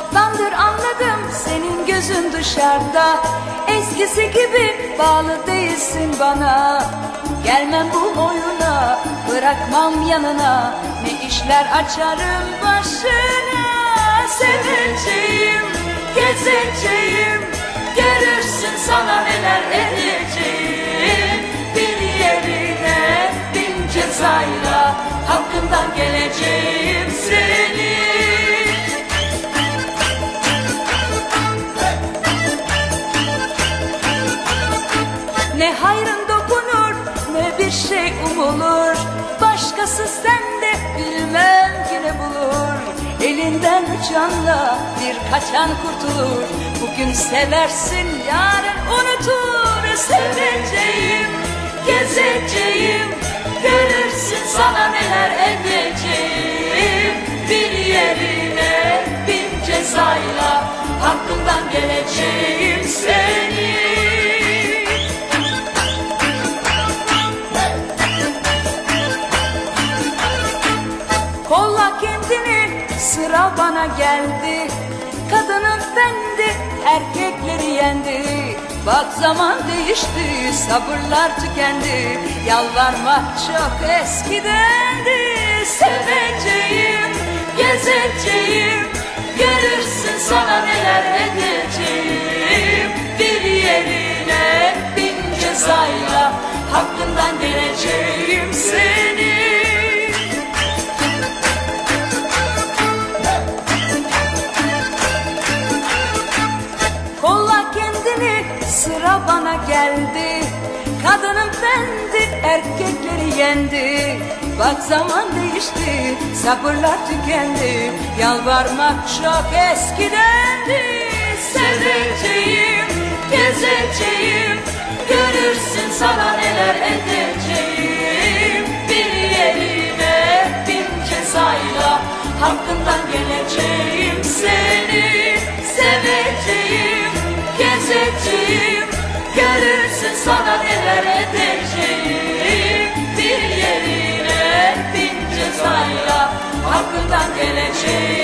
Çoktandır anladım senin gözün dışarıda. Eskisi gibi bağlı değilsin bana. Gelmem bu oyuna bırakmam yanına. Ne işler açarım başına? Seveceğim, gezeceğim. Görürsün sana neler edeceğim. Bir yerine bin cezayla Hakkından geleceğim. Ne hayrın dokunur ne bir şey umulur. Başkası sende bilmem ki bulur. Elinden uçanla bir kaçan kurtulur. Bugün seversin yarın unutur. Seveceğim, gezeceğim. Görürsün sana neler edeceğim. Bir yerine bin cezayla Hakkından geleceğim. Seni sıra bana geldi. Kadının fendi erkekleri yendi. Bak zaman değişti sabırlar tükendi. Yalvarmak çok eskidendi Seveceğim, erkekleri yendi. Bak zaman değişti sabırlar tükendi. Yalvarmak çok eskidendi. Seveceğim, gezeceğim. Görürsün sana neler edeceğim. Bir yerine bin cezayla Hakkından geleceğim. Seni Seveceğim, gezeceğim. Görürsün sana neler edeceğim Bir